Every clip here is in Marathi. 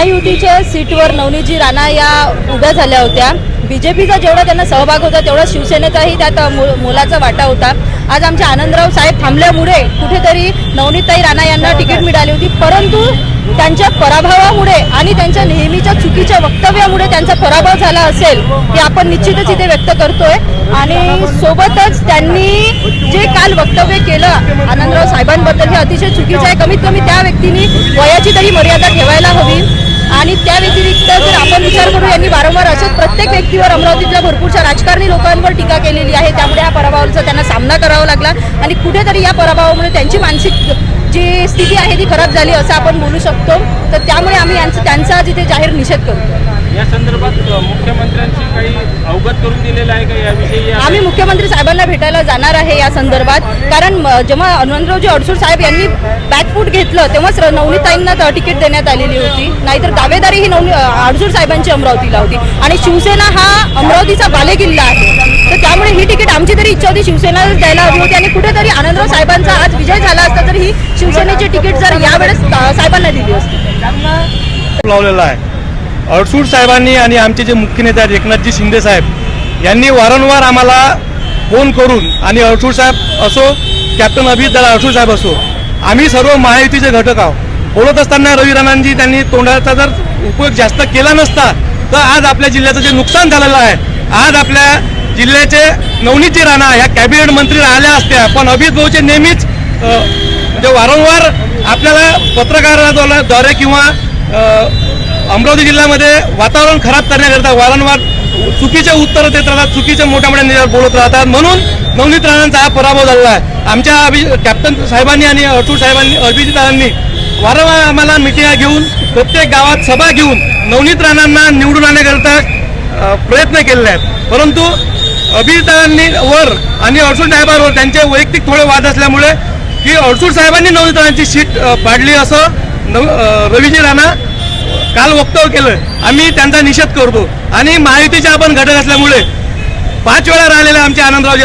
महायुतीच्या सीटवर नवनीतजी राणा या उभ्या झाल्या होत्या. बीजेपीचा जेवढा त्यांना सहभाग होता तेवढा शिवसेनेचाही त्यात मोलाचा वाटा होता. आज आमचे आनंदराव साहेब थांबल्यामुळे कुठेतरी नवनीतताई राणा यांना तिकीट मिळाली होती. परंतु त्यांच्या पराभवामुळे आणि त्यांच्या नेहमीच्या चुकीच्या वक्तव्यामुळे त्यांचा पराभव झाला असेल हे आपण निश्चितच इथे व्यक्त करतोय. आणि सोबतच त्यांनी जे काल वक्तव्य केलं आनंदराव साहेबांबद्दल हे अतिशय चुकीचं आहे. कमीत कमी त्या व्यक्तींनी वयाची तरी मर्यादा ठेवायला हवी. आणि त्या व्यतिरिक्त जर आपण विचार करू यांनी वारंवार असंच प्रत्येक व्यक्तीवर अमरावतीतल्या भरपूरशा राजकारणी लोकांवर टीका केलेली आहे. त्यामुळे या पराभवाचा त्यांना सामना करावा लागला. आणि कुठेतरी या पराभवामुळे त्यांची मानसिक जी स्थिती आहे ती खराब झाली असं आपण बोलू शकतो. तर त्यामुळे आम्ही यांचं त्यांचा जिथे जाहीर निषेध करतो. या संदर्भात मुख्यमंत्र्यांशी काही अवगत करून दिलेलं आहे का याविषयी? या- आम्ही मुख्यमंत्री साहेबांना भेटायला जाणार आहे या संदर्भात. कारण जेव्हा अनंतरावजी अडसूळ साहेब यांनी बॅकफूट घेतलं तेव्हाच नवनीताईंना त- तिकीट देण्यात आलेली होती. नाहीतर दावेदारी ही नवनी अ, अडसूळ साहेबांची अमरावतीला होती. आणि शिवसेना हा अमरावतीचा बालेकिल्ला आहे. तर त्यामुळे ही तिकीट आमची तरी इच्छा होती शिवसेनाला द्यायला हवी होती. आणि कुठेतरी आनंदराव साहेबांचा आज विजय झाला असता तर ही शिवसेनेची तिकीट जर यावेळेस साहेबांना दिली असती. लावलेला आहे. अडसूळ साहेबांनी आणि आमचे जे मुख्य नेते आहेत एकनाथजी शिंदे साहेब यांनी वारंवार आम्हाला फोन करून आणि अडसूड साहेब असो कॅप्टन अभिजित दादा अडसूड साहेब असो आम्ही सर्व महायुतीचे घटक आहोत. बोलत असताना रवी राणांजी त्यांनी तोंडाचा जर उपयोग जास्त केला नसता तर आज आपल्या जिल्ह्याचं जे नुकसान झालेलं आहे आज आपल्या जिल्ह्याचे नवनीतजी राणा ह्या कॅबिनेट मंत्री राहिल्या असत्या पण अभिजित भाऊचे नेहमीच म्हणजे वारंवार आपल्याला पत्रकाराद्वारे किंवा अमरावती जिल्ह्यामध्ये वातावरण खराब करण्याकरता वारंवार चुकीचे उत्तर देत राहतात चुकीचे मोठ्या मोठ्या नेत्यावर बोलत राहतात. म्हणून नवनीत राणांचा हा पराभव झालेला आहे. आमच्या अभि कॅप्टन साहेबांनी आणि अटूळ साहेबांनी अभिजितांनी वारंवार आम्हाला मिटिंगा घेऊन प्रत्येक गावात सभा घेऊन नवनीत राणांना निवडून आणण्याकरता प्रयत्न केलेले आहेत. परंतु अभिजितांनी वर आणि अडसूळ साहेबांवर त्यांचे वैयक्तिक थोडे वाद असल्यामुळे की अडसूळ साहेबांनी नवनीत राणांची सीट पाडली असं नव रविजी रवीजी राणा काल वक्तव्य केलं. आम्ही त्यांचा निषेध करतो. आणि महायुतीचे आपण घटक असल्यामुळे पाच वेळा राहिलेले आमचे आनंदराव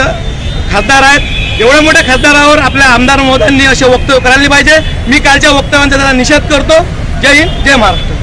खासदार आहेत. एवढ्या मोठ्या खासदारावर आपल्या आमदार महोदयांनी असे वक्तव्य करायला पाहिजे. मी कालच्या वक्तव्यांचा त्याचा निषेध करतो. जय हिंद जय महाराष्ट्र.